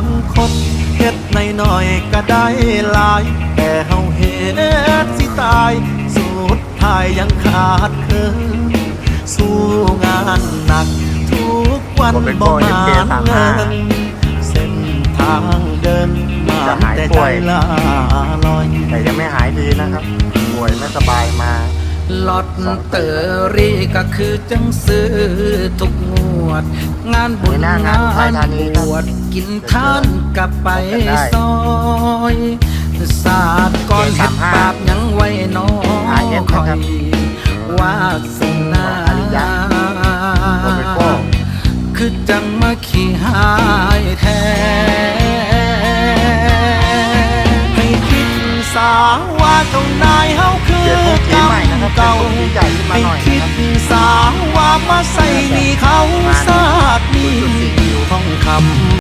างคนเฮ็ดในน้อยๆก็ได้หลาย แต่เฮาเฮ็ดสิตาย สุดท้ายยังขาดเคินสู้งานหนัก ทุกวันผมเป็นบ่โบมา FK เงินเส้นทางเดินมาจะหายแต่ป่ใจวยลาลอย แต่ยังไม่หายดีนะครับ ป่วยไม่สบายมา ลอตเตอรี่ก็คือจังซื้อทุกงวด งานบุญงานไทยธาบวชกินท่านกับไปซอยศาสตร์ก่อนเห็ดดสาบาปยังไว้น้อ RS คอยวาสนาคือจังมาขี่หายแท้ให้คิดสาว่าเจ้านายเฮาคือกทีใหม่น สาวว่ามาใส่นี่เขาสา